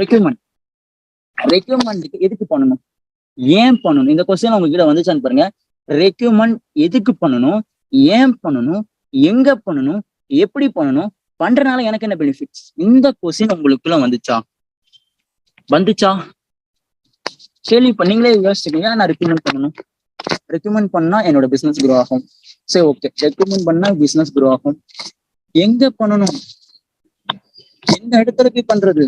ரெக்யூமெண்ட் ரெக்யூமெண்ட்டுக்கு எதுக்கு பண்ணணும்? ஏன் பண்ணணும்? இந்த கொஸ்டின் உங்ககிட்ட வந்துச்சான்னு பாருங்க. ரெக்யூமெண்ட் எதுக்கு பண்ணணும்? ஏன் பண்ணணும்? எங்க பண்ணணும்? எப்படி பண்ணணும்? பண்றதுனால எனக்கு என்ன பெனிஃபிட்ஸ் இந்த கொஸ்டின் உங்களுக்குள்ள வந்துச்சா? வந்துச்சா? கேள்வி பண்ணீங்களே யோசிச்சுக்கீங்க நான் ரெக்கமெண்ட் பண்ணணும். ரெக்கமெண்ட் பண்ணா என்னோட பிசினஸ் க்ரோ ஆகும். சரி ஓகே ரெக்கமெண்ட் பண்ணா பிசினஸ் க்ரோ ஆகும். எங்க பண்ணணும்? எந்த இடத்துல போய் பண்றது?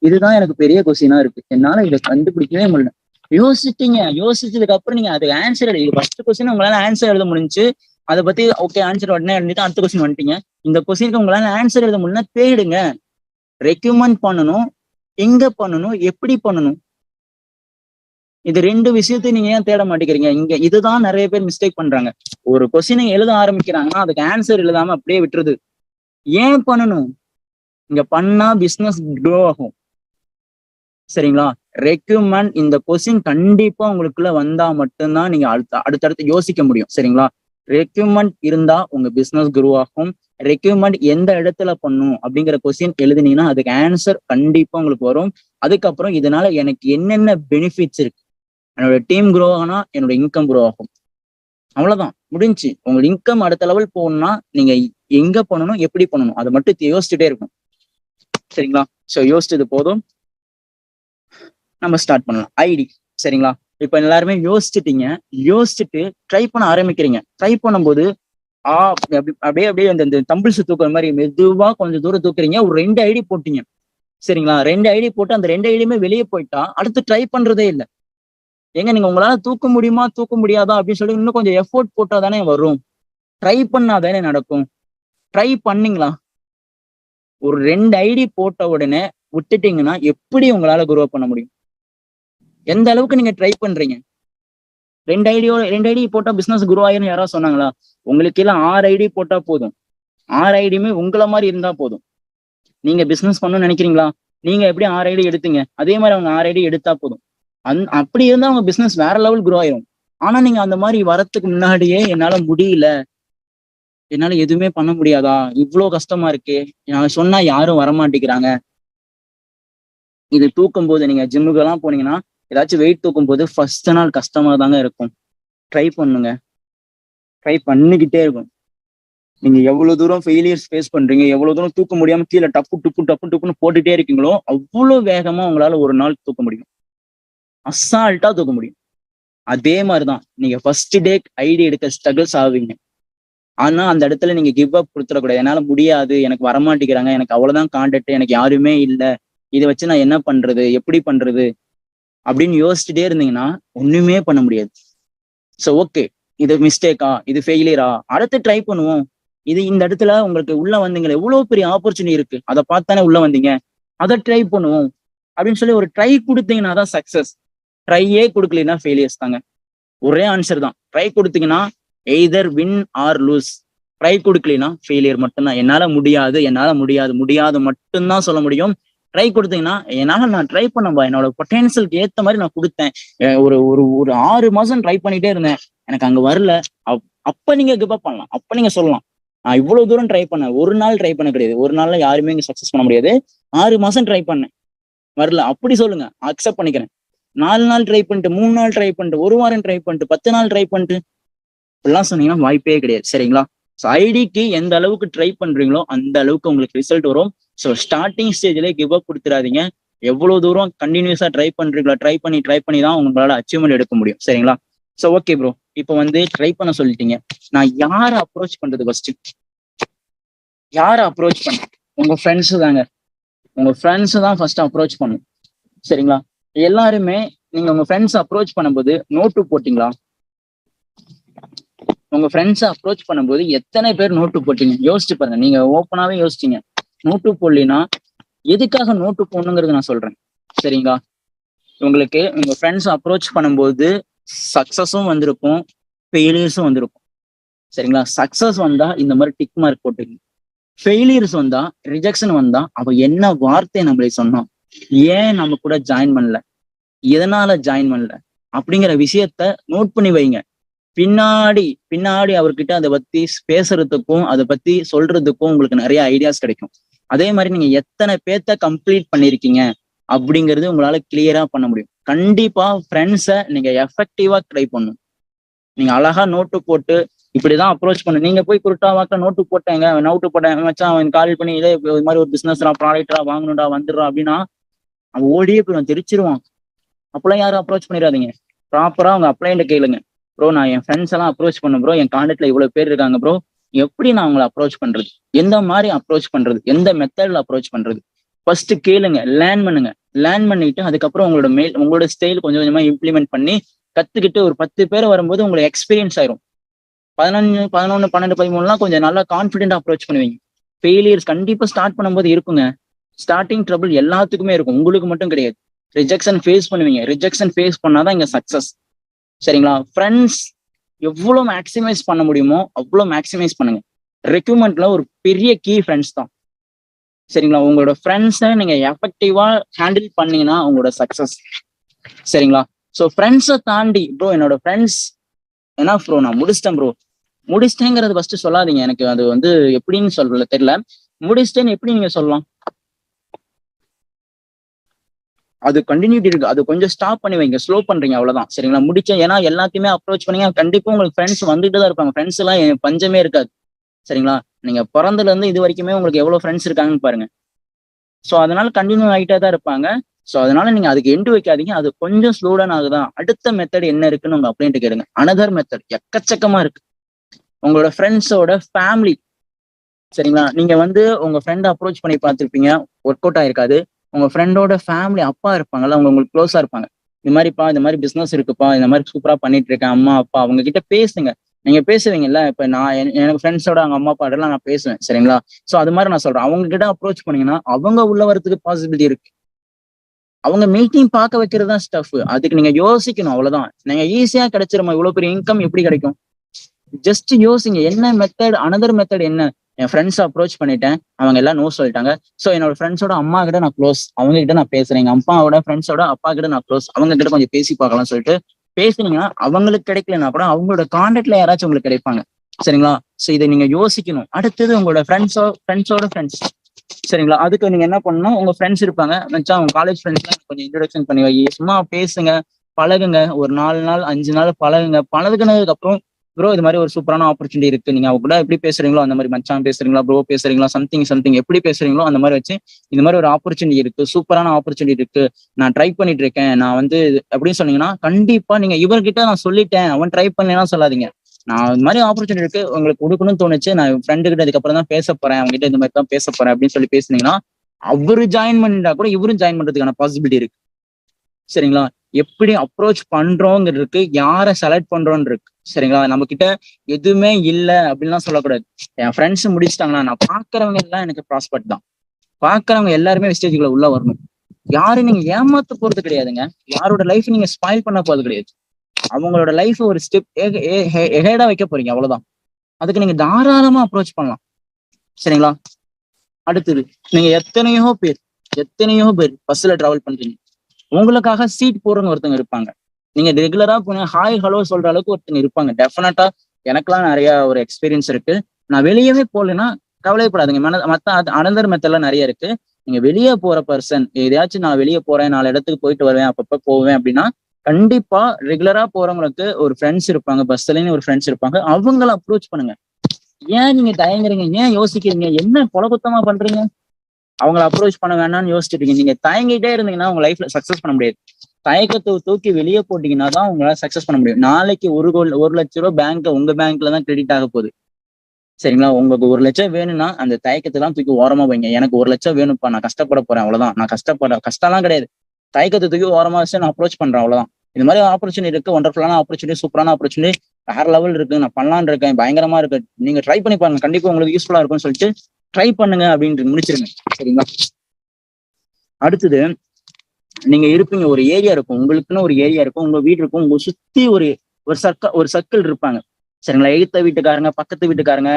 இதுதான் எனக்கு பெரிய கொஸ்டினா இருக்கு. என்னால இதை கண்டுபிடிக்கவே முடியல. யோசிச்சிட்டீங்க யோசிச்சதுக்கு அப்புறம் நீங்க அதுக்கு ஆன்சர் எழுதி ஃபர்ஸ்ட் கொஸ்டின் உங்களால ஆன்சர் எழுத முடிஞ்சு அதை பத்தி ஓகே ஆன்சர் உடனே எழுதிட்டு அடுத்த கொஸ்டின் வந்துட்டீங்க. இந்த கொஸ்டினுக்கு உங்களால ஆன்சர் எழுத முடியும்னா தேடுங்க. ரெக்கமெண்ட் பண்ணணும். எங்க பண்ணணும்? எப்படி பண்ணணும்? இது ரெண்டு விஷயத்தையும் நீங்க ஏன் தேட மாட்டேங்கிறீங்க? இங்க இதுதான் நிறைய பேர் மிஸ்டேக் பண்றாங்க. ஒரு கொஸ்டினை எழுத ஆரம்பிக்கிறாங்கன்னா அதுக்கு ஆன்சர் எழுதாம அப்படியே விட்டுருது. ஏன் பண்ணணும்? இங்க பண்ணா பிசினஸ் க்ரோ ஆகும். சரிங்களா? ரெக்யூமெண்ட் இந்த கொஸ்டின் கண்டிப்பா உங்களுக்குள்ள வந்தா மட்டும்தான் நீங்க அடுத்த அடுத்தடுத்து யோசிக்க முடியும். சரிங்களா? ரெக்யூமெண்ட் இருந்தா உங்க பிசினஸ் குரோ ஆகும். ரெக்யூமெண்ட் எந்த இடத்துல பண்ணும் அப்படிங்கிற கொஸ்டின் எழுதுனீங்கன்னா அதுக்கு ஆன்சர் கண்டிப்பா உங்களுக்கு வரும். அதுக்கப்புறம் இதனால எனக்கு என்னென்ன பெனிஃபிட்ஸ் இருக்கு? என்னோட டீம் குரோ ஆனா என்னோட இன்கம் குரோ ஆகும். அவ்வளவுதான். முடிஞ்சு. உங்க இன்கம் அடுத்த லெவல் போகணும்னா நீங்க எங்க பண்ணணும் எப்படி பண்ணணும் அதை மட்டும் யோசிச்சுட்டே இருக்கும் சரிங்களா? ஸோ யோசிச்சது போதும். நம்ம ஸ்டார்ட் பண்ணலாம். ஐடி சரிங்களா? இப்ப எல்லாருமே யோசிச்சுட்டீங்க. யோசிச்சுட்டு ட்ரை பண்ண ஆரம்பிக்கிறீங்க. ட்ரை பண்ணும்போது ஆ அப்படி அப்படியே அப்படியே அந்த தம்பிள்ஸ் தூக்குற மாதிரி மெதுவா கொஞ்சம் தூரம் தூக்குறீங்க. ஒரு ரெண்டு ஐடி போட்டீங்க. சரிங்களா? ரெண்டு ஐடி போட்டு அந்த ரெண்டு ஐடியுமே வெளியே போயிட்டா அடுத்து ட்ரை பண்றதே இல்லை. ஏங்க நீங்க உங்களால தூக்க முடியுமா தூக்க முடியாதா அப்படின்னு சொல்லி இன்னும் கொஞ்சம் எஃபோர்ட் போட்டா தானே வரும். ட்ரை பண்ணாதானே நடக்கும். ட்ரை பண்ணீங்களா? ஒரு ரெண்டு ஐடி போட்ட உடனே விட்டுட்டீங்கன்னா எப்படி உங்களால குரோ பண்ண முடியும்? எந்த அளவுக்கு நீங்க ட்ரை பண்றீங்க? ரெண்டு ஐடியோ ரெண்டு ஐடி போட்டா பிசினஸ் குரோ ஆயிரும் யாராவது சொன்னாங்களா? உங்களுக்கு எல்லாம் ஆறு ஐடி போட்டா போதும். ஆறு ஐடியுமே உங்களை மாதிரி இருந்தா போதும். நீங்க பிசினஸ் பண்ணணும்னு நினைக்கிறீங்களா? நீங்க எப்படி ஆறு ஐடி எடுத்தீங்க? அதே மாதிரி அவங்க ஆறு ஐடி எடுத்தா போதும். அந் அப்படி இருந்தா அவங்க பிசினஸ் வேற லெவல் குரோ ஆயிரும். ஆனா நீங்க அந்த மாதிரி வரத்துக்கு முன்னாடியே என்னால முடியல. என்னால எதுவுமே பண்ண முடியாதா? இவ்வளவு கஷ்டமா இருக்கு. நான் சொன்னா யாரும் வரமாட்டேங்கிறாங்க. இது தூக்கும் போது நீங்க ஜிம்முக்கெல்லாம் போனீங்கன்னா ஏதாச்சும் வெயிட் தூக்கும் போது ஃபர்ஸ்ட் நாள் கஷ்டமா தாங்க இருக்கும். ட்ரை பண்ணுங்க. ட்ரை பண்ணிக்கிட்டே இருக்கும். நீங்க எவ்வளவு தூரம் ஃபெயிலியர்ஸ் ஃபேஸ் பண்றீங்க எவ்வளவு தூரம் தூக்க முடியாம கீழே டப்பு டுப்பு டப்பு டுப்புன்னு போட்டுட்டே இருக்கீங்களோ அவ்வளவு வேகமா உங்களால ஒரு நாள் தூக்க முடியும். அசால்ட்டா தூக்க முடியும். அதே மாதிரிதான். நீங்க ஃபர்ஸ்ட் டே ஐடி எடுக்க ஸ்ட்ரகிள்ஸ் ஆவீங்க. ஆனா அந்த இடத்துல நீங்க கிவ் அப் கொடுத்துடக்கூடாது. என்னால முடியாது எனக்கு வரமாட்டேங்கிறாங்க எனக்கு அவ்வளவுதான் கான்டாக்ட் எனக்கு யாருமே இல்லை. இதை வச்சு நான் என்ன பண்றது எப்படி பண்றது? அப்படின்னு யோசிச்சுட்டே இருந்தீங்கன்னா ஒண்ணுமே பண்ண முடியாது. ஸோ ஓகே இது மிஸ்டேக்கா இது ஃபெயிலியரா அடுத்து ட்ரை பண்ணுவோம். இது இந்த இடத்துல உங்களுக்கு உள்ள வந்தீங்களே எவ்வளவு பெரிய ஆப்பர்ச்சுனிட்டி இருக்கு. அதை பார்த்தானே உள்ள வந்தீங்க. அதை ட்ரை பண்ணுவோம். அப்படின்னு சொல்லி ஒரு ட்ரை கொடுத்தீங்கன்னா தான் சக்சஸ் ட்ரையே கொடுக்கலன்னா ஃபெயிலியர்ஸ் தாங்க. ஒரே ஆன்சர் தான். ட்ரை கொடுத்தீங்கன்னா either win or lose try கொடுக்கலனா failure மட்டும்தான். என்னால் முடியாது என்னால் முடியாது. முடியாது மட்டும்தான் சொல்ல முடியும். ட்ரை கொடுத்தீங்கன்னா என்னால நான் ட்ரை பண்ணப்பா என்னோட பொட்டன்சியலுக்கு ஏத்த மாதிரி நான் கொடுத்தேன். ஒரு ஒரு ஒரு ஆறு மாசம் ட்ரை பண்ணிட்டே இருந்தேன். எனக்கு அங்க வரல. அப்ப நீங்க கிப் அப் பண்ணலாம். அப்ப நீங்க சொல்லலாம். நான் இவ்வளவு தூரம் ட்ரை பண்ணேன். ஒரு நாள் ட்ரை பண்ண கிடையாது. ஒரு நாள்ல யாருமே இங்க சக்சஸ் பண்ண முடியாது. ஆறு மாசம் ட்ரை பண்ணேன். வரல. அப்படி சொல்லுங்க. அக்செப்ட் பண்ணிக்கிறேன். நாலு நாள் ட்ரை பண்ணிட்டு மூணு நாள் ட்ரை பண்ணிட்டு ஒரு வாரம் ட்ரை பண்ணிட்டு பத்து நாள் ட்ரை பண்ணிட்டு இப்படிலாம் சொன்னீங்கன்னா வாய்ப்பே கிடையாது. சரிங்களா? ஸோ ஐடிக்கு எந்த அளவுக்கு ட்ரை பண்றீங்களோ அந்த அளவுக்கு உங்களுக்கு ரிசல்ட் வரும். ஸோ ஸ்டார்டிங் ஸ்டேஜ்லேயே கிவ் அப் கொடுத்துடாதீங்க எவ்வளோ தூரம் கண்டினியூஸா ட்ரை பண்றீங்களா ட்ரை பண்ணி ட்ரை பண்ணி தான் உங்களால அச்சீவ்மெண்ட் எடுக்க முடியும். சரிங்களா? ஸோ ஓகே ப்ரோ இப்போ வந்து ட்ரை பண்ண சொல்லிட்டீங்க. நான் யாரை அப்ரோச் பண்றது ஃபர்ஸ்ட் யாரை அப்ரோச் பண்ண? உங்க ஃப்ரெண்ட்ஸு தாங்க. உங்க ஃப்ரெண்ட்ஸு தான் ஃபர்ஸ்ட் அப்ரோச் பண்ணும் சரிங்களா? எல்லாருமே நீங்க உங்க ஃப்ரெண்ட்ஸ் அப்ரோச் பண்ணும்போது நோட்டு போட்டிங்களா? உங்க ஃப்ரெண்ட்ஸ் அப்ரோச் பண்ணும்போது எத்தனை பேர் நோட்டு போட்டீங்க? யோசிச்சு பாருங்க. நீங்க ஓப்பனாவே யோசிச்சீங்க. நோட்டு போடலினா எதுக்காக நோட்டு போடணுங்கிறது நான் சொல்றேன். சரிங்களா? உங்களுக்கு உங்க ஃப்ரெண்ட்ஸ் அப்ரோச் பண்ணும்போது சக்சஸும் வந்திருக்கும் ஃபெயிலியர்ஸும் வந்திருக்கும். சரிங்களா? சக்சஸ் வந்தா இந்த மாதிரி டிக் மார்க் போட்டுங்க ஃபெயிலியர்ஸ் வந்தா ரிஜெக்ஷன் வந்தா அவ என்ன வார்த்தை நம்மளை சொன்னோம் ஏன் நம்ம கூட ஜாயின் பண்ணல? எதனால ஜாயின் பண்ணல? அப்படிங்கிற விஷயத்த நோட் பண்ணி வைங்க. பின்னாடி பின்னாடி அவர்கிட்ட அதை பத்தி பேசுறதுக்கும் அதை பத்தி சொல்றதுக்கும் உங்களுக்கு நிறைய ஐடியாஸ் கிடைக்கும். அதே மாதிரி நீங்க எத்தனை பேர்த்த கம்ப்ளீட் பண்ணிருக்கீங்க அப்படிங்கிறது உங்களால கிளியரா பண்ண முடியும். கண்டிப்பா ஃப்ரெண்ட்ஸை நீங்க எஃபெக்டிவா ட்ரை பண்ணும் நீங்க அழகா நோட்டு போட்டு இப்படிதான் அப்ரோச் பண்ணு நீங்க போய் குருட்டா வாக்க நோட்டு போட்டேங்க. நோட்டு போட்டேன். மச்சான் அவன் கால் பண்ணி இதே இது மாதிரி ஒரு பிசினஸ்ரா ப்ராடக்டா வாங்கணும்டா வந்துடுறான் அப்படின்னா அவன் ஓடியே போயிடும் தெரிச்சிருவான். அப்பெல்லாம் யாரும் அப்ரோச் பண்ணிடாதீங்க. ப்ராப்பரா அவங்க அப்ளைண்ட கேளுங்க. ப்ரோ நான் என் ஃப்ரெண்ட்ஸ் எல்லாம் அப்ரோச் பண்ண ப்ரோ என் கான்டாக்ட்ல இவ்வளவு பேர் இருக்காங்க ப்ரோ எப்படி நான் அவங்களை அப்ரோச் பண்றது? எந்த மாதிரி அப்ரோச் பண்றது? எந்த மெத்தட்ல அப்ரோச் பண்றது? ஃபர்ஸ்ட் கேளுங்க லேர்ன் பண்ணுங்க. லேர்ன் பண்ணிட்டு அதுக்கப்புறம் உங்களோட மெயில் உங்களோட ஸ்டைல் கொஞ்சம் கொஞ்சமா இம்ப்ளிமெண்ட் பண்ணி கத்துக்கிட்டு ஒரு பத்து பேர் வரும்போது உங்களுக்கு எக்ஸ்பீரியன்ஸ் ஆயிரும். பதினஞ்சு பதினொன்னு பன்னெண்டு பதிமூணுலாம் கொஞ்சம் நல்லா கான்ஃபிடென்ட் அப்ரோச் பண்ணுவீங்க. ஃபெயிலியர்ஸ் கண்டிப்பா ஸ்டார்ட் பண்ணும்போது இருக்குங்க. ஸ்டார்டிங் ட்ரபிள் எல்லாத்துக்குமே இருக்கும். உங்களுக்கு மட்டும் கிடையாது. ரிஜெக்ஷன் ஃபேஸ் பண்ணுவீங்க. ரிஜெக்ஷன் ஃபேஸ் பண்ணாதான் இங்க சக்சஸ் சரிங்களா? ஃப்ரெண்ட்ஸ் எவ்வளவு மேக்சிமைஸ் பண்ண முடியுமோ அவ்வளோ மேக்சிமைஸ் பண்ணுங்க. ரெக்யூமெண்ட்ல ஒரு பெரிய கீ ஃப்ரெண்ட்ஸ் தான். சரிங்களா? உங்களோட ஃப்ரெண்ட்ஸை நீங்க எஃபெக்டிவா ஹேண்டில் பண்ணீங்கன்னா உங்களோட சக்சஸ் சரிங்களா? ஸோ ஃப்ரெண்ட்ஸை தாண்டி ப்ரோ என்னோட ஃப்ரெண்ட்ஸ் என்ன ப்ரோ நான் முடிச்சிட்டேன் ப்ரோ முடிச்சிட்டேங்கிறது ஃபர்ஸ்ட் சொல்லாதீங்க. எனக்கு அது வந்து எப்படின்னு சொல்றல தெரியல. முடிச்சிட்டேன்னு எப்படி நீங்க சொல்லலாம்? அது கண்டினியூட்டி இருக்கு. அது கொஞ்சம் ஸ்டாப் பண்ணி வைங்க. ஸ்லோ பண்றீங்க. அவ்வளவுதான். சரிங்களா? முடிச்சு ஏன்னா எல்லாத்தையுமே அப்ரோச் பண்ணீங்க. கண்டிப்பா உங்களுக்கு ஃப்ரெண்ட்ஸ் வந்துட்டு தான் இருப்பாங்க. ஃப்ரெண்ட்ஸ் எல்லாம் என் பஞ்சமே இருக்காது. சரிங்களா? நீங்க பிறந்ததுல இருந்து இது வரைக்குமே உங்களுக்கு எவ்வளவு ஃப்ரெண்ட்ஸ் இருக்காங்கன்னு பாருங்க. ஸோ அதனால கண்டினியூ ஆகிட்டே தான் இருப்பாங்க. ஸோ அதனால நீங்க அதுக்கு எண்டு வைக்காதீங்க. அது கொஞ்சம் ஸ்லோடன் ஆகுதான் அடுத்த மெத்தட் என்ன இருக்குன்னு உங்க அப்படின்ட்டு கேளுங்க. அனதர் மெத்தட் எக்கச்சக்கமா இருக்கு. உங்களோட ஃப்ரெண்ட்ஸோட ஃபேமிலி சரிங்களா? நீங்க வந்து உங்க ஃப்ரெண்ட் அப்ரோச் பண்ணி பார்த்துருப்பீங்க. ஒர்க் அவுட் ஆயிருக்காது. உங்க ஃப்ரெண்டோட ஃபேமிலி அப்பா இருப்பாங்கல்ல அவங்க உங்களுக்கு க்ளோஸா இருப்பாங்க. இந்த மாதிரிப்பா இந்த மாதிரி பிசினஸ் இருக்குப்பா இந்த மாதிரி சூப்பரா பண்ணிட்டு இருக்கேன் அம்மா அப்பா அவங்க கிட்ட பேசுங்க. நீங்க பேசுவீங்கல்ல இப்ப நான் எனக்கு ஃப்ரெண்ட்ஸோட அவங்க அம்மா அப்பா எல்லாம் நான் பேசுவேன் சரிங்களா? சோ அது மாதிரி நான் சொல்றேன். அவங்க கிட்ட அப்ரோச் பண்ணீங்கன்னா அவங்க உள்ள வரதுக்கு பாசிபிலிட்டி இருக்கு. அவங்க மீட்டிங் பார்க்க வைக்கிறது தான் ஸ்டஃப் அதுக்கு நீங்க யோசிக்கணும் அவ்வளவுதான். நீங்க ஈஸியா கிடைச்சிருமா இவ்வளவு பெரிய இன்கம் எப்படி கிடைக்கும்? ஜஸ்ட் யோசிங்க என்ன மெத்தட் அனதர் மெத்தட் என்ன? என் ஃப்ரெண்ட்ஸ் அப்ரோச் பண்ணிட்டேன். அவங்க எல்லாம் நோ சொல்லிட்டாங்க. ஸோ என்னோட ஃப்ரெண்ட்ஸோட அம்மா கிட்ட நான் க்ளோஸ் அவங்க கிட்ட நான் பேசுறேன். எங்க அம்மாவோட ஃப்ரெண்ட்ஸோட அப்பா கிட்ட நான் க்ளோஸ் அவங்க கிட்ட கொஞ்சம் பேசி பார்க்கலாம் சொல்லிட்டு பேசுனீங்கன்னா அவங்களுக்கு கிடைக்கலனா கூட அவங்களோட கான்டாக்ட்ல யாராச்சும் உங்களுக்கு கிடைப்பாங்க. சரிங்களா? ஸோ இதை நீங்க யோசிக்கணும். அடுத்தது உங்களோட ஃப்ரெண்ட்ஸோ ஃப்ரெண்ட்ஸோட ஃப்ரெண்ட்ஸ் சரிங்களா? அதுக்கு நீங்க என்ன பண்ணணும்? உங்க ஃப்ரெண்ட்ஸ் இருப்பாங்க. நினச்சா உங்க காலேஜ் ஃப்ரெண்ட்ஸ் கொஞ்சம் இன்ட்ரடக்ஷன் பண்ணி வை சும்மா பேசுங்க பழகுங்க. ஒரு நாலு நாள் அஞ்சு நாள் பழகுங்க. பழகுனதுக்கு அப்புறம் ப்ரோ இது மாதிரி ஒரு சூப்பரான ஆப்பர்ச்சுனிட்டி இருக்கு. நீங்க அவங்க கூட எப்படி பேசுறீங்களோ அந்த மாதிரி மச்சான் பேசுறீங்களா ப்ரோ பேசுறீங்களா சம்திங் சம்திங் எப்படி பேசுறீங்களோ அந்த மாதிரி வச்சு இந்த மாதிரி ஒரு ஆப்பர்ச்சுனிட்டி இருக்கு. சூப்பரான ஆப்பர்ச்சுனிட்டி இருக்கு. நான் ட்ரை பண்ணிட்டு இருக்கேன். நான் வந்து அப்படின்னு சொன்னீங்கன்னா கண்டிப்பா நீங்க இவர்கிட்ட நான் சொல்லிட்டேன். அவன் ட்ரை பண்ணலாம் சொல்லாதீங்க. நான் இந்த மாதிரி ஆப்பர்ச்சுனிட்டி இருக்கு. உங்களுக்கு கொடுக்கணும்னு தோணுச்சு. நான் ஃப்ரெண்டு கிட்ட இதுக்கப்புறம் தான் பேச போறேன். அவங்க கிட்ட இந்த மாதிரி தான் பேச போறேன் அப்படின்னு சொல்லி பேசுனீங்கன்னா அவரு ஜாயின் பண்ணிட்டா கூட இவரும் ஜாயின் பண்றதுக்கான பாசிபிலிட்டி இருக்கு. சரிங்களா? எப்படி அப்ரோச் பண்றோங்கிறதுக்கு யாரை செலக்ட் பண்றோன்னு இருக்கு சரிங்களா? நம்ம கிட்ட எதுவுமே இல்லை அப்படின்லாம் சொல்லக்கூடாது. என் ஃப்ரெண்ட்ஸ் முடிச்சிட்டாங்கன்னா நான் பாக்குறவங்க எல்லாம் எனக்கு ப்ராஸ்பெக்ட் தான். பாக்குறவங்க எல்லாருமே ஸ்டேஜுக்குள்ள உள்ள வரணும். யாரும் நீங்க ஏமாத்த போறது கிடையாதுங்க. யாரோட லைஃப் நீங்க ஸ்பாயில் பண்ண போறது கிடையாது. அவங்களோட லைஃப் ஒரு ஸ்டெப் எகேடா வைக்க போறீங்க அவ்வளவுதான். அதுக்கு நீங்க தாராளமா அப்ரோச் பண்ணலாம். சரிங்களா? அடுத்தது நீங்க எத்தனையோ பேர் எத்தனையோ பேர் பஸ்ல டிராவல் பண்றீங்க. உங்களுக்காக சீட் போடுறவங்க ஒருத்தங்க இருப்பாங்க. நீங்க ரெகுலரா போன ஹாய் ஹலோ சொல்ற அளவுக்கு ஒருத்தங்க இருப்பாங்க. டெஃபினட்டா எனக்குலாம் நிறைய ஒரு எக்ஸ்பீரியன்ஸ் இருக்கு. நான் வெளியவே போகலன்னா கவலைப்படாதுங்க மத்த அனந்தர் மெத்தெல்லாம் நிறைய இருக்கு. நீங்க வெளியே போற பர்சன் எதையாச்சும் நான் வெளியே போறேன் நாலு இடத்துக்கு போயிட்டு வருவேன் அப்பப்ப போவேன் அப்படின்னா கண்டிப்பா ரெகுலரா போறவங்களுக்கு ஒரு ஃப்ரெண்ட்ஸ் இருப்பாங்க. பஸ்லயும் ஒரு ஃப்ரெண்ட்ஸ் இருப்பாங்க. அவங்கள அப்ரோச் பண்ணுங்க. ஏன் நீங்க தயங்குறீங்க? ஏன் யோசிக்கிறீங்க? என்ன கொலகுத்தமா பண்றீங்க? அவங்கள அப்ரோச் பண்ண வேணாம்னு யோசிச்சுட்டு இருக்கீங்க. நீங்க தயங்கிட்டே இருந்தீங்கன்னா உங்க லைஃப்ல சக்சஸ் பண்ண முடியாது. தயக்கத்தை தூக்கி வெளியே போட்டீங்கன்னா தான் உங்களால சக்சஸ் பண்ண முடியும். நாளைக்கு ஒரு கோல் ஒரு லட்ச ரூபா பேங்க்ல உங்க பேங்க்ல தான் கிரெடிட் ஆக போகுது. சரிங்களா? உங்களுக்கு ஒரு லட்சம் வேணும்னா அந்த தயக்கத்தெல்லாம் தூக்கி ஓரமா வைங்க. எனக்கு ஒரு லட்சம் வேணும்ப்பா நான் கஷ்டப்பட போறேன் அவ்வளவுதான். நான் கஷ்டப்பட கஷ்டம்லாம் கிடையாது. தயக்கத்தை தூக்கி ஓரமா வச்சு நான் அப்ரோச் பண்றேன் அவ்வளவுதான். இந்த மாதிரி ஆப்பர்ச்சுனிட்டி இருக்கு. ஒண்டர்ஃபுல்லான ஆப்பர்ச்சுனிட்டி சூப்பரான ஆப்பர்ச்சுனிட்டி வேற லெவல் இருக்கு. நான் பண்ணலான் இருக்கேன். பயங்கரமா இருக்கு. நீங்க ட்ரை பண்ணி பாருங்க. கண்டிப்பா உங்களுக்கு யூஸ்ஃபுல்லா இருக்கும்னு சொல்லிட்டு ட்ரை பண்ணுங்க அப்படின்ட்டு முடிச்சிருங்க. சரிங்களா? அடுத்தது நீங்க இருப்பீங்க ஒரு ஏரியா இருக்கும். உங்களுக்குன்னு ஒரு ஏரியா இருக்கும். உங்க வீடு இருக்கும். உங்க சுத்தி ஒரு ஒரு சர்க்க ஒரு சர்க்கிள் இருப்பாங்க. சரிங்களா? எழுத்த வீட்டுக்காரங்க பக்கத்து வீட்டுக்காரங்க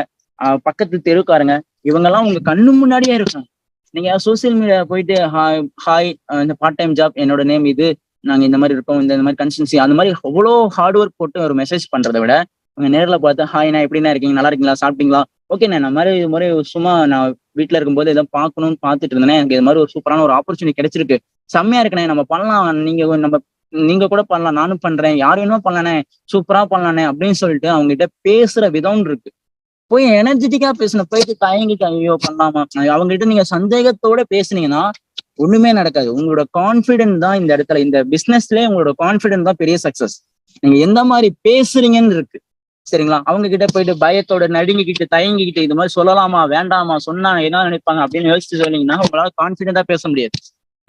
பக்கத்து தெருக்காரங்க இவங்க எல்லாம் உங்க கண்ணு முன்னாடியே இருக்காங்க. நீங்க சோசியல் மீடியா போயிட்டு ஹாய் ஹாய் இந்த பார்ட் டைம் ஜாப் என்னோட நேம் இது. நாங்க இந்த மாதிரி இருக்கோம். இந்த மாதிரி கன்சன்சி அந்த மாதிரி அவ்வளோ ஹார்ட் ஒர்க் போட்டு ஒரு மெசேஜ் பண்றதை விட உங்க நேரில் பார்த்து ஹாய் நான் எப்படின்னா இருக்கீங்க? நல்லா இருக்கீங்களா? சாப்பிட்டீங்களா? ஓகேண்ணே நான் மாதிரி இது மாதிரி சும்மா நான் வீட்டில் இருக்கும்போது ஏதோ பார்க்கணும்னு பார்த்துட்டு இருந்தேன் எனக்கு இது மாதிரி ஒரு சூப்பரான ஒரு ஆப்பர்ச்சுனிட்டி கிடைச்சிருக்கு. செம்மையா இருக்குண்ணே நம்ம பண்ணலாம். நீங்க நம்ம நீங்க கூட பண்ணலாம். நானும் பண்றேன். யார் வேணுமோ பண்ணலானே சூப்பரா பண்ணலானே அப்படின்னு சொல்லிட்டு அவங்க கிட்ட பேசுற விதம் இருக்கு. போய் எனர்ஜெட்டிக்கா பேசணும் போயிட்டு தயங்கிட்டு ஐயோ பண்ணலாமா? அவங்க கிட்ட நீங்க சந்தேகத்தோட பேசுனீங்கன்னா ஒண்ணுமே நடக்காது. உங்களோட கான்பிடென்ட் தான் இந்த இடத்துல இந்த பிசினஸ்ல உங்களோட கான்பிடென்ட் தான் பெரிய சக்சஸ் நீங்க எந்த மாதிரி பேசுறீங்கன்னு இருக்கு. சரிங்களா? அவங்க கிட்ட போயிட்டு பயத்தோட நடுங்கிக்கிட்டு தயங்கிக்கிட்டு இது மாதிரி சொல்லலாமா வேண்டாமா சொன்னா என்ன நினைப்பாங்க அப்படின்னு யோசிச்சு சொன்னீங்கன்னா உங்களால கான்பிடென்டா பேச முடியாது.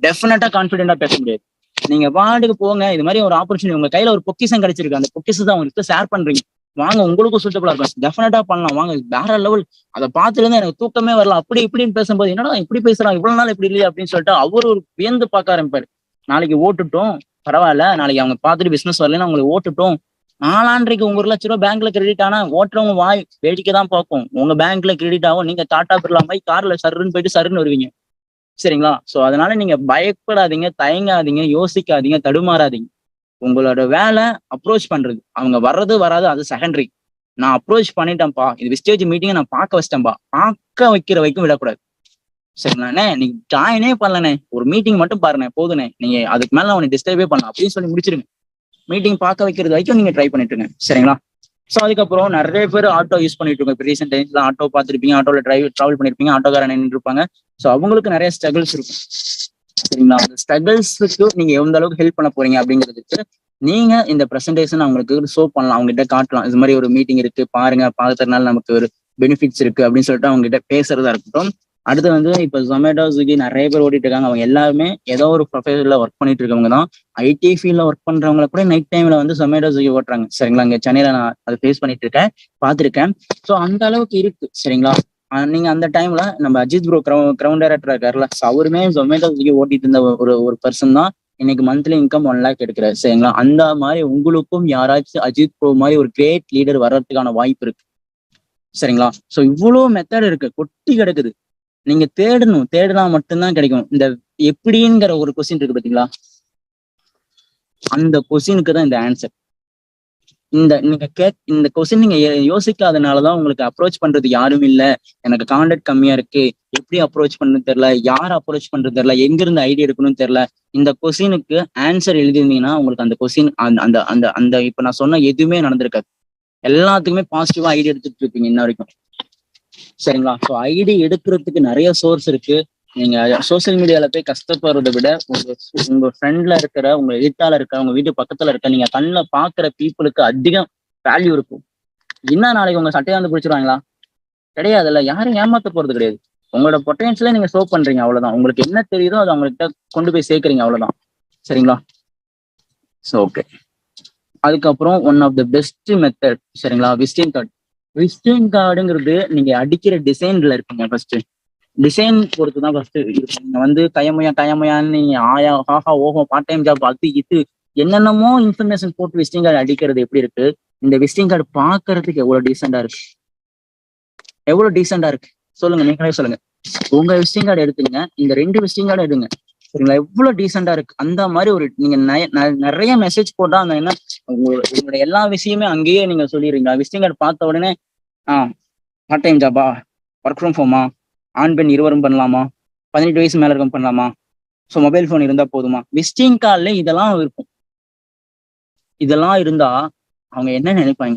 டெஃபினட்டா கான்பிடென்டா பேச முடியாது. நீங்க வார்டுக்கு போங்க இது மாதிரி ஒரு ஆப்பர்ச்சுனிட்டி உங்க கையில ஒரு பொக்கிசம் கிடைச்சிருக்கு. அந்த பொக்கிஷத்தை உங்களுக்கு ஷேர் பண்றீங்க. வாங்க உங்களுக்கும் சூட்டபிளா இருக்கும். டெஃபினட்டா பண்ணலாம். வாங்க வேற லெவல் அதை பார்த்துல இருந்து எனக்கு தூக்கமே வரல. அப்படி இப்படின்னு பேசும்போது என்னடா இப்படி பேசுறாங்க? இவ்வளவு நாள் இப்படி இல்லையா? அப்படின்னு சொல்லிட்டு அவர் ஒரு வியந்து பார்க்க ஆரம்பிப்பாரு. நாளைக்கு ஓட்டுட்டோம் பரவாயில்ல. நாளைக்கு அவங்க பார்த்துட்டு பிசினஸ் வரலன்னா அவங்களை ஓட்டுட்டோம். நாலான்றைக்கு உங்க ஒரு லட்ச ரூபா பேங்க்ல கிரெடிட் ஆனா ஓட்டுறவங்க வாய் வேடிக்கை தான் பார்க்கும். உங்க பேங்க்ல கிரெடிட் ஆகும் நீங்க டாட்டா பிர்லா மாதிரி கார்ல சருன்னு போயிட்டு சருன்னு வருவீங்க. சரிங்களா? சோ அதனால நீங்க பயப்படாதீங்க தயங்காதீங்க யோசிக்காதீங்க தடுமாறாதீங்க. உங்களோட வேலை அப்ரோச் பண்றது. அவங்க வர்றது வராது அது செகண்டரி நான் அப்ரோச் பண்ணிட்டேன்ப்பா. இது விஸ்டேஜ் மீட்டிங்கை நான் பார்க்க வச்சிட்டேன்ப்பா பார்க்க வைக்கிற வரைக்கும் விடக்கூடாது. சரிங்களாண்ணே நீங்க ஜாயினே பண்ணலண்ணே. ஒரு மீட்டிங் மட்டும் பாருண்ணே போதுண்ணே. நீங்க அதுக்கு மேல அவனை டிஸ்டர்பே பண்ணலாம் அப்படின்னு சொல்லி முடிச்சிருங்க. மீட்டிங் பார்க்க வைக்கிறது வரைக்கும் நீங்க ட்ரை பண்ணிட்டு இருங்க சரிங்களா? ஸோ அதுக்கப்புறம் நிறைய பேர் ஆட்டோ யூஸ் பண்ணிட்டு இருக்கோம் இப்போ ரீசெண்ட் டைம்ஸ்ல ஆட்டோ பார்த்துருப்பீங்க ஆட்டோல டிரைவ் டிராவல் பண்ணிருப்பீங்க ஆட்டோக்காரன் நின்று இருப்பாங்க. ஸோ அவங்களுக்கு நிறைய ஸ்ட்ரகிள்ஸ் இருக்கும். சரிங்களா? அந்த ஸ்ட்ரகிள்ஸுக்கு நீங்க எந்த அளவுக்கு ஹெல்ப் பண்ண போறீங்க அப்படிங்கிறதுக்கு நீங்க இந்த ப்ரெசன்டேஷன் அவங்களுக்கு ஷோ பண்ணலாம். அவங்க கிட்ட காட்டலாம். இது மாதிரி ஒரு மீட்டிங் இருக்கு. பாருங்க பார்த்ததுனால நமக்கு ஒரு பெனிஃபிட்ஸ் இருக்கு அப்படின்னு சொல்லிட்டு அவங்க கிட்ட பேசுறதா இருக்கட்டும். அடுத்து வந்து இப்போ ஜொமேட்டோ ஸ்விக்கி நிறைய பேர் ஓடிட்டு இருக்காங்க. அவங்க எல்லாருமே ஏதோ ஒரு ப்ரொஃபஷன்ல ஒர்க் பண்ணிட்டு இருக்கவங்க தான். ஐடி ஃபீல்ட்ல ஒர்க் பண்றவங்க கூட நைட் டைம்ல வந்து ஜொமேட்டோ ஸ்விக்கி ஓட்டுறாங்க. சரிங்களா? இங்க சென்னையில நான் அதை ஃபேஸ் பண்ணிட்டு இருக்கேன் பார்த்துருக்கேன். ஸோ அந்த அளவுக்கு இருக்கு. சரிங்களா? நீங்க அந்த டைம்ல நம்ம அஜித் ப்ரோ கிரவுண்ட் டைரக்டர் இருக்காருல்ல அவருமே ஜொமேட்டோ ஸ்விக்கி ஓட்டிட்டு இருந்த ஒரு ஒரு பர்சன் தான் இன்னைக்கு மந்த்லி இன்கம் ஒன் லேக் எடுக்கிறாரு. சரிங்களா? அந்த மாதிரி உங்களுக்கும் யாராச்சும் அஜித் ப்ரோ மாதிரி ஒரு கிரேட் லீடர் வர்றதுக்கான வாய்ப்பு இருக்கு. சரிங்களா? சோ இவ்வளவு மெத்தட் இருக்கு. கொட்டி கிடக்குது. நீங்க தேடணும் தேடினா மட்டும்தான் கிடைக்கும் இந்த எப்படிங்கிற ஒரு கொஸ்டின் இருக்கு பாத்தீங்களா? அந்த கொஸ்டினுக்கு தான் இந்த ஆன்சர் இந்த நீங்க கே இந்த கொஸ்டின் நீங்க யோசிக்காதனாலதான் உங்களுக்கு அப்ரோச் பண்றது யாரும் இல்ல. எனக்கு கான்டாக்ட் கம்மியா இருக்கு. எப்படி அப்ரோச் பண்றது தெரியல. யார் அப்ரோச் பண்றது தெரியல. எங்க இருந்து ஐடியா இருக்கணும்னு தெரியல. இந்த கொஸ்டினுக்கு ஆன்சர் எழுதியிருந்தீங்கன்னா உங்களுக்கு அந்த கொஸ்டின் அந்த அந்த அந்த இப்ப நான் சொன்ன எதுவுமே நடந்திருக்காது. எல்லாத்துக்குமே பாசிட்டிவா ஐடியா எடுத்துட்டு இருப்பீங்க இன்ன வரைக்கும். சரிங்களா? ஸோ ஐடி எடுக்கிறதுக்கு நிறைய சோர்ஸ் இருக்கு. நீங்க சோசியல் மீடியால போய் கஷ்டப்படுறதை விட உங்க உங்க ஃப்ரெண்ட்ல இருக்கிற உங்க எதிர்த்தால இருக்கிற உங்க வீட்டு பக்கத்துல இருக்க நீங்க கண்ணில் பாக்குற பீப்புளுக்கு அதிகம் வேல்யூ இருக்கும். என்ன நாளைக்கு உங்க சட்டையை வந்து பிடிச்சிருவாங்களா? கிடையாதுல்ல. யாரும் ஏமாத்த போறது கிடையாது. உங்களோட பொட்டன்ஷியல நீங்க ஷோ பண்றீங்க அவ்வளவுதான். உங்களுக்கு என்ன தெரியுதோ அதை அவங்கள்ட்ட கொண்டு போய் சேர்க்கறீங்க அவ்வளவுதான். சரிங்களா? ஸோ ஓகே அதுக்கப்புறம் one of the best method சரிங்களா? விசிட்டிங் தட் விசிட்டிங் கார்டுங்கிறது நீங்க அடிக்கிற டிசைன்ல இருக்குங்க ஃபர்ஸ்ட் டிசைன் பொறுத்து தான் ஃபர்ஸ்ட் நீங்க வந்து கயமையா கயமையான்னு நீங்க ஆயா ஹாஹா ஓஹோ பார்ட் டைம் ஜாப் அது இது என்னென்னமோ இன்ஃபர்மேஷன் போட்டு விசிட்டிங் கார்டு அடிக்கிறது எப்படி இருக்கு? இந்த விசிட்டிங் கார்டு பாக்குறதுக்கு எவ்வளவு டீசெண்டா இருக்கு? எவ்வளவு டீசெண்டா இருக்கு? சொல்லுங்க நீங்களே சொல்லுங்க. உங்க விசிட்டிங் கார்டு எடுத்துங்க. இந்த ரெண்டு விசிட்டிங் கார்டு எடுங்க. சரிங்களா? எவ்வளவு டீசெண்டா இருக்கு? அந்த மாதிரி ஒரு நீங்க நிறைய மெசேஜ் போட்டா அந்த என்ன உங்களோட எல்லா விஷயமே அங்கேயே நீங்க சொல்லிடுறீங்களா விசிட்டிங் கார்டு பார்த்த உடனே ஆஹ் பார்ட் டைம் ஜாபா ஒர்க் ஃப்ரம் ஹோமா ஆண் பெண் இருவரும் பண்ணலாமா? பதினெட்டு வயசு மேல இருக்கும் பண்ணலாமா? ஸோ மொபைல் ஃபோன் இருந்தா போதுமா? விசிட்டிங் கார்ட்ல இதெல்லாம் இருக்கும். இதெல்லாம் இருந்தா அவங்க என்ன நினைப்பாங்க?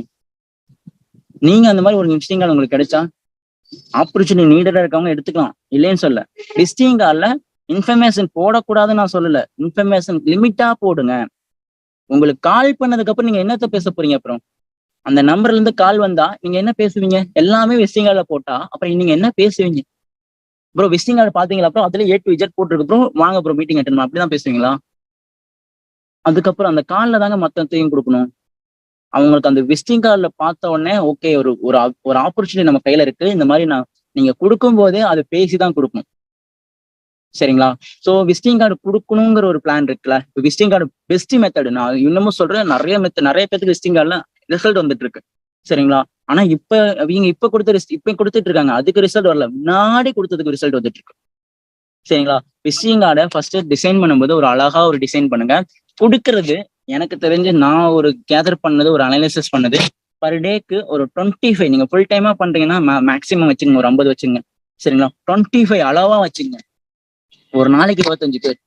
நீங்க அந்த மாதிரி ஒரு விசிட்டிங் கார்டு உங்களுக்கு கிடைச்சா ஆப்பர்ச்சுனிட்டி நீடடா இருக்கவங்க எடுத்துக்கலாம். இல்லைன்னு சொல்ல. விசிட்டிங் கார்டில் இன்ஃபர்மேஷன் போடக்கூடாதுன்னு நான் சொல்லல. இன்ஃபர்மேஷன் லிமிட்டா போடுங்க. உங்களுக்கு கால் பண்ணதுக்கு அப்புறம் நீங்க என்னத்த பேச போறீங்க அப்புறம்? அந்த நம்பர்ல இருந்து கால் வந்தா நீங்க என்ன பேசுவீங்க? எல்லாமே விசிங் கார்டில் போட்டா அப்புறம் நீங்க என்ன பேசுவீங்க? ப்ரோ விசிங் கார்டு பாத்தீங்களா அப்புறம் அதுல ஏ டு இஜெட் போட்டுருக்கு ப்ரோ வாங்க ப்ரோ மீட்டிங் அட்டன் அப்படிதான் பேசுவீங்களா? அதுக்கப்புறம் அந்த காலில் தாங்க மற்றத்தையும் கொடுக்கணும். அவங்களுக்கு அந்த விசிட்டிங் கார்டில் பார்த்த உடனே ஓகே ஒரு ஒரு ஒரு ஆப்பர்ச்சுனிட்டி நம்ம கையில இருக்கு. இந்த மாதிரி நான் நீங்க கொடுக்கும் போதே அதை பேசி தான் கொடுக்கணும் சரிங்களா? சோ விசிட்டிங் கார்டு கொடுக்கணுங்கிற ஒரு பிளான் இருக்குல்ல? இப்போ விசிட்டிங் கார்டு பெஸ்ட் மெத்தட் நான் இன்னமும் சொல்றேன் நிறைய மெத்தட் நிறைய பேருக்கு விசிட்டிங் கார்டுல ரிசல்ட் வந்துட்டு இருக்கு. சரிங்களா? ஆனா இப்ப இவங்க இப்ப கொடுத்த இப்ப கொடுத்துட்டு இருக்காங்க. அதுக்கு ரிசல்ட் வரல. முன்னாடி கொடுத்ததுக்கு ரிசல்ட் வந்துட்டு இருக்கு. சரிங்களா? விசிட்டிங் கார்டை ஃபர்ஸ்ட் டிசைன் பண்ணும்போது ஒரு அழகா ஒரு டிசைன் பண்ணுங்க. கொடுக்கறது எனக்கு தெரிஞ்சு நான் ஒரு கேதர் பண்ணது ஒரு அனலைசிஸ் பண்ணது. பர் டேக்கு ஒரு டுவெண்ட்டி ஃபைவ் நீங்க ஃபுல் டைமா பண்றீங்கன்னா மேக்ஸிமம் வச்சுங்க ஒரு ஐம்பது வச்சுங்க சரிங்களா? டுவெண்ட்டி ஃபைவ் அளவா வச்சுங்க ஒரு நாளைக்கு இருபத்தஞ்சு பேர்.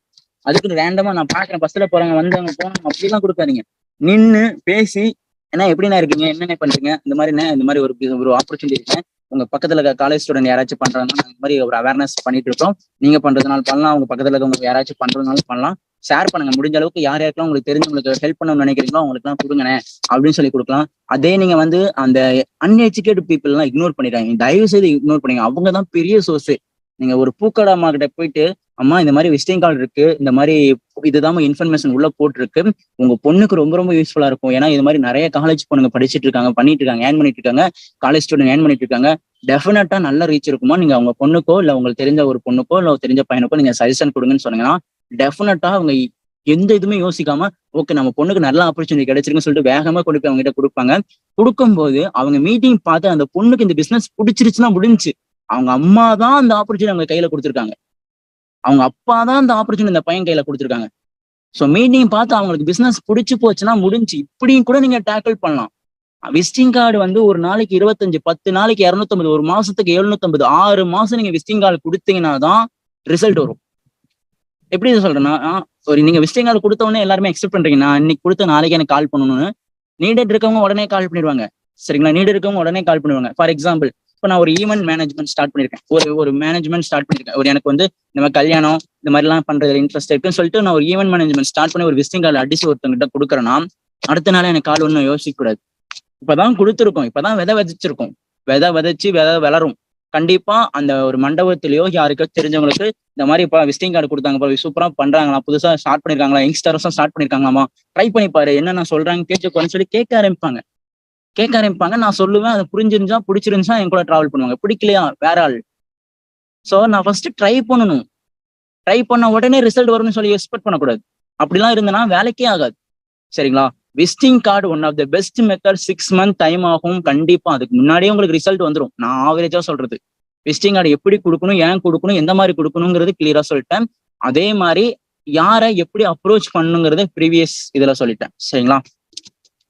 அதுக்குன்னு ரேண்டமா நான் பாக்குறேன் பஸ்ல போறாங்க வந்தவங்க போனவங்க அப்படிலாம் கொடுக்காதீங்க. நின்னு பேசி ஏன்னா எப்படிண்ணா இருக்கீங்க? என்னென்ன பண்றீங்க? இந்த மாதிரி என்ன? இந்த மாதிரி ஒரு ஒரு ஆப்பர்ச்சுனிட்டி இருக்கேன் உங்க பக்கத்துல இருக்க காலேஜ் ஸ்டூடெண்ட் யாராச்சும் பண்றாங்கன்னா இந்த மாதிரி ஒரு அவேர்னஸ் பண்ணிட்டு இருக்கோம். நீங்க பண்றதுனால பண்ணலாம். உங்க பக்கத்துல இருக்கவங்க யாராச்சும் பண்றதுனால பண்ணலாம். ஷேர் பண்ணுங்க. முடிஞ்ச அளவுக்கு யார் யாருக்கெல்லாம் உங்களுக்கு தெரிஞ்சவங்களுக்கு ஹெல்ப் பண்ணணும்னு நினைக்கிறீங்களோ அவங்களுக்கு எல்லாம் கொடுங்கண்ணே. அப்படின்னு சொல்லி கொடுக்கலாம். அதே நீங்க வந்து அந்த அன்எஜுகேட் பீப்புள் எல்லாம் இக்னோர் பண்ணிடுறாங்க தயவு செய்து இக்னோர் பண்ணுங்க அவங்க தான் பெரிய சோர்ஸ் நீங்க ஒரு பூக்கடை அம்மா கிட்ட போயிட்டு அம்மா இந்த மாதிரி விசிட்டிங் கார்டு இருக்கு. இந்த மாதிரி இதுதான் இன்ஃபர்மேஷன் உள்ள போட்டிருக்கு. உங்க பொண்ணுக்கு ரொம்ப ரொம்ப யூஸ்ஃபுல்லா இருக்கும். ஏன்னா இது மாதிரி நிறைய காலேஜ் பொண்ணுங்க படிச்சுட்டு இருக்காங்க பண்ணிட்டு இருக்காங்க ஏன் பண்ணிட்டு இருக்காங்க. காலேஜ் ஸ்டூடெண்ட் ஏன் பண்ணிட்டு இருக்காங்க. டெஃபினட்டா நல்ல ரீச் இருக்குமா? நீங்க அவங்க பொண்ணுக்கோ இல்ல உங்களுக்கு தெரிஞ்ச ஒரு பொண்ணுக்கோ இல்ல தெரிஞ்ச பையனுக்கோ நீங்க சஜஷன் கொடுங்கன்னு சொன்னீங்கன்னா டெஃபினட்டா அவங்க எந்த இதுவுமே யோசிக்காம ஓகே நம்ம பொண்ணுக்கு நல்ல ஆப்பர்ச்சுனிட்டி கிடைச்சிருக்குன்னு சொல்லிட்டு வேகமா கொண்டு போய் அவங்க கிட்ட கொடுப்பாங்க. கொடுக்கும்போது அவங்க மீட்டிங் பார்த்து அந்த பொண்ணுக்கு இந்த பிசினஸ் பிடிச்சிருச்சுன்னா முடிஞ்சு அவங்க அம்மா தான் அந்த ஆப்பர்ச்சுனிட்டி அவங்க கையில கொடுத்துருக்காங்க. அவங்க அப்பா தான் அந்த ஆப்பர்ச்சுனிட்டி இந்த பையன் கையில கொடுத்துருக்காங்க. ஸோ மீட்டிங் பார்த்து அவங்களுக்கு பிசினஸ் பிடிச்சி போச்சுன்னா முடிஞ்சு. இப்படியும் கூட நீங்க டேக்கிள் பண்ணலாம். விசிட்டிங் கார்டு வந்து ஒரு நாளைக்கு இருபத்தஞ்சு பத்து நாளைக்கு இரநூத்தம்பது ஒரு மாசத்துக்கு எழுநூத்தம்பது ஆறு மாசம் நீங்க விசிட்டிங் கார்டு கொடுத்தீங்கன்னா தான் ரிசல்ட் வரும். எப்படி இதை சொல்றேன்னா ஒரு நீங்க விசிட்டிங் கார்டு கொடுத்தவொடனே எல்லாருமே எக்ஸ்பெக்ட் பண்றீங்க. நான் இன்னைக்கு கொடுத்த நாளைக்கு எனக்கு கால் பண்ணணும்னு. நீடட் இருக்கவங்க உடனே கால் பண்ணிடுவாங்க. சரிங்களா? நீடட் இருக்கவங்க உடனே கால் பண்ணுவாங்க ஃபார் எக்ஸாம்பிள் இப்போ நான் ஒரு ஈவெண்ட் மேனேஜ்மெண்ட் ஸ்டார்ட் பண்ணிருக்கேன். ஒரு ஒரு மேனேஜ்மெண்ட் ஸ்டார்ட் பண்ணிருக்கேன். ஒரு எனக்கு வந்து நம்ம கல்யாணம் இந்த மாதிரிலாம் பண்றதுல இன்ட்ரெஸ்ட் இருக்குன்னு சொல்லிட்டு நான் ஒரு ஈவெண்ட் மேனேஜ்மெண்ட் ஸ்டார்ட் பண்ணி ஒரு விசிட்டிங் கார்டு அடிச்சு ஒருத்தங்கிட்ட கொடுக்குறேன்னா அடுத்த நாள் எனக்கு கால் ஒன்றும் யோசிக்க கூடாது. இப்பதான் கொடுத்துருக்கோம். இப்பதான் விதை விதைச்சிருக்கோம். விதை விதைச்சு விதை வளரும். கண்டிப்பா அந்த ஒரு மண்டபத்திலயோ யாருக்கோ தெரிஞ்சவங்களுக்கு இந்த மாதிரி இப்போ விசிட்டிங் கார்டு கொடுத்தாங்க சூப்பரா பண்றாங்களா புதுசா ஸ்டார்ட் பண்ணிருக்காங்களா யங்ஸ்டர்ஸும் ஸ்டார்ட் பண்ணிருக்காங்களாமா ட்ரை பண்ணி பாரு நான் சொல்றாங்க கேட்டுக்கோன்னு சொல்லி கேட்க ஆரம்பிப்பாங்க. கேட்க ஆரம்பிப்பாங்க. நான் சொல்லுவேன் அது புரிஞ்சிருந்தா பிடிச்சிருந்துச்சா என் கூட டிராவல் பண்ணுவாங்க. பிடிக்கலையா? வேற ஆள். ஸோ நான் ஃபர்ஸ்ட் ட்ரை பண்ணணும். ட்ரை பண்ண உடனே ரிசல்ட் வரும்னு சொல்லி எக்ஸ்பெக்ட் பண்ணக்கூடாது. அப்படிலாம் இருந்தனா வேலைக்கே ஆகாது. சரிங்களா? Visiting card one of the best method six month time ஆகும். கண்டிப்பா அதுக்கு முன்னாடியே உங்களுக்கு ரிசல்ட் வந்துடும் நான் ஆவரேஜா சொல்றது. விசிட்டிங் கார்டு எப்படி கொடுக்கணும் ஏன் கொடுக்கணும் எந்த மாதிரி கொடுக்கணுங்கிறது கிளியரா சொல்லிட்டேன். அதே மாதிரி யாரை எப்படி அப்ரோச் பண்ணுங்கிறத ப்ரீவியஸ் இதுல சொல்லிட்டேன். சரிங்களா?